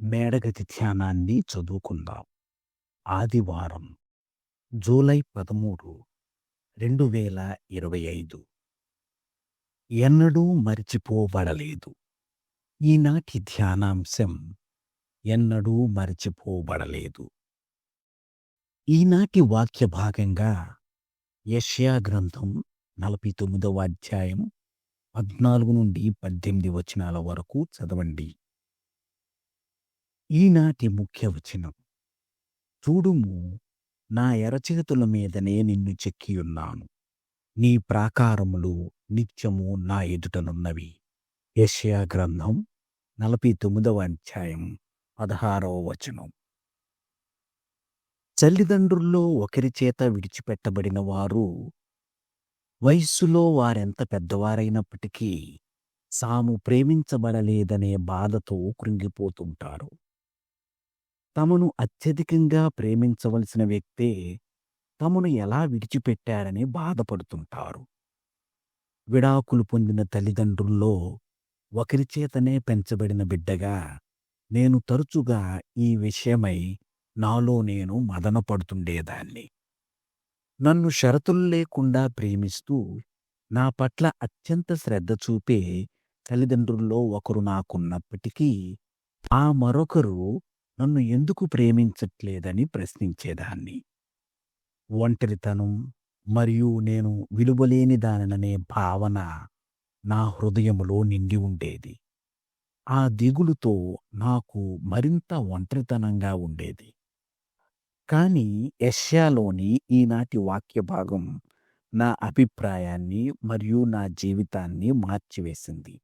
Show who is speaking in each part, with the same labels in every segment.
Speaker 1: మేడగతి ధ్యానాన్ని చదువుకుందాం. ఆదివారం జూలై పదమూడు రెండు వేల ఇరవై ఐదు. ఎన్నడూ మరిచిపోబడలేదు. ఈనాటి ధ్యానాంశం ఎన్నడూ మరిచిపోబడలేదు. ఈనాటి వాక్య భాగంగా యష్యా గ్రంథం నలభై తొమ్మిదవ అధ్యాయం పద్నాలుగు నుండి పద్దెనిమిది వచనాల వరకు చదవండి. ఈనాటి ముఖ్య వచనం. చూడుము నా ఎరచేతుల మీదనే నిన్ను చెక్కియున్నాను నీ ప్రాకారములు నిత్యము నా ఎదుటనున్నవి. యెషయా గ్రంథం నలభై తొమ్మిదవ అధ్యాయం పదహారవ వచనం. తల్లిదండ్రుల్లో ఒకరి చేత విడిచిపెట్టబడిన వారు వయస్సులో వారెంత పెద్దవారైనప్పటికీ తాము ప్రేమించబడలేదనే బాధతో కృంగిపోతుంటారు. తమను అత్యధికంగా ప్రేమించవలసిన వ్యక్తే తమను ఎలా విడిచిపెట్టారని బాధపడుతుంటారు. విడాకులు పొందిన తల్లిదండ్రుల్లో ఒకరి చేతనే పెంచబడిన బిడ్డగా నేను తరచుగా ఈ విషయమై నాలో నేను మదనపడుతుండేదాన్ని నన్ను షరతులు లేకుండా ప్రేమిస్తూ నా పట్ల అత్యంత శ్రద్ధ చూపే తల్లిదండ్రుల్లో ఒకరు నాకున్నప్పటికీ ఆ మరొకరు నన్ను ఎందుకు ప్రేమించట్లేదని ప్రశ్నించేదాన్ని. ఒంటరితనం మరియు నేను విలువలేని దానిననే భావన నా హృదయములో నిండి ఉండేది. ఆ దిగులుతో నాకు మరింత ఒంటరితనంగా ఉండేది. కాని యష్యాలోని ఈనాటి వాక్య భాగం నా అభిప్రాయాన్ని మరియు నా జీవితాన్ని మార్చివేసింది.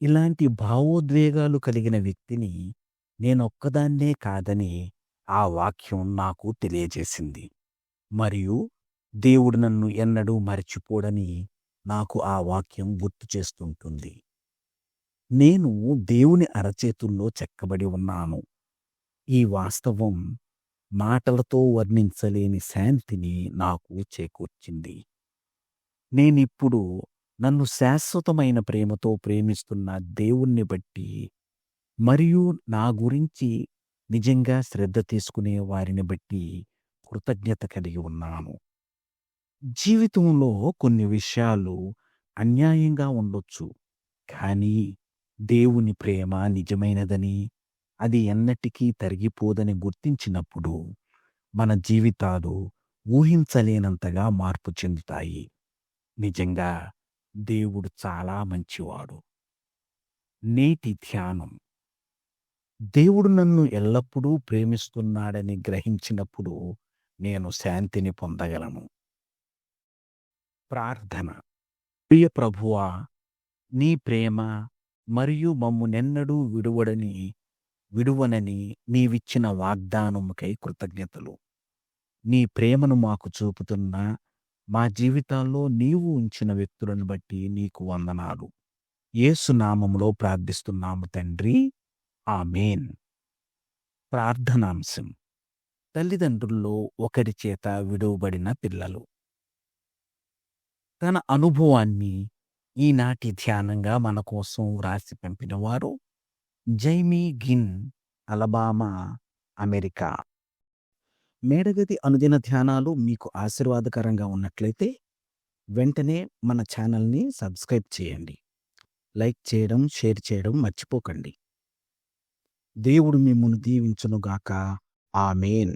Speaker 1: ఇలాంటి భావోద్వేగాలు కలిగిన వ్యక్తిని నేనొక్కదాన్నే కాదని ఆ వాక్యం నాకు తెలియజేసింది. మరియు దేవుడు నన్ను ఎన్నడూ మరచిపోడని నాకు ఆ వాక్యం గుర్తు చేస్తుంటుంది. నేను దేవుని అరచేతుల్లో చెక్కబడి ఉన్నాను. ఈ వాస్తవం మాటలతో వర్ణించలేని శాంతిని నాకు చేకూర్చింది. నేనిప్పుడు నన్ను శాశ్వతమైన ప్రేమతో ప్రేమిస్తున్న దేవుణ్ణి బట్టి మరియు నా గురించి నిజంగా శ్రద్ధ తీసుకునే వారిని బట్టి కృతజ్ఞత కలిగి ఉన్నాను. జీవితంలో కొన్ని విషయాలు అన్యాయంగా ఉండొచ్చు కానీ దేవుని ప్రేమ నిజమైనదని అది ఎన్నటికీ తరిగిపోదని గుర్తించినప్పుడు మన జీవితాలు ఊహించలేనంతగా మార్పు చెందుతాయి. నిజంగా దేవుడు చాలా మంచివాడు. నేటి ధ్యానం దేవుడు నన్ను ఎల్లప్పుడూ ప్రేమిస్తున్నాడని గ్రహించినప్పుడు నేను శాంతిని పొందగలను. ప్రార్థన. ప్రియ ప్రభువా నీ ప్రేమ మరియు మమ్ము నెన్నడూ విడువడని విడువనని నీవిచ్చిన వాగ్దానముకై కృతజ్ఞతలు. నీ ప్రేమను మాకు చూపుతున్న మా జీవితాల్లో నీవు ఉంచిన వ్యక్తులను బట్టి నీకు వందనాలు. ఏసునామంలో ప్రార్థిస్తున్నాము తండ్రి. ఆమెన్. ప్రార్థనాంశం. తల్లిదండ్రుల్లో ఒకరి చేత విడువబడిన పిల్లలు. తన అనుభవాన్ని ఈనాటి ధ్యానంగా మన కోసం వ్రాసి పంపినవారు జైమీ గిన్ అలబామా అమెరికా. మేడగది అనుదిన ధ్యానాలు మీకు ఆశీర్వాదకరంగా ఉన్నట్లయితే వెంటనే మన ఛానల్ని సబ్స్క్రైబ్ చేయండి. లైక్ చేయడం షేర్ చేయడం మర్చిపోకండి. దేవుడు మిమ్మల్ని దీవించునుగాక. ఆమెన్.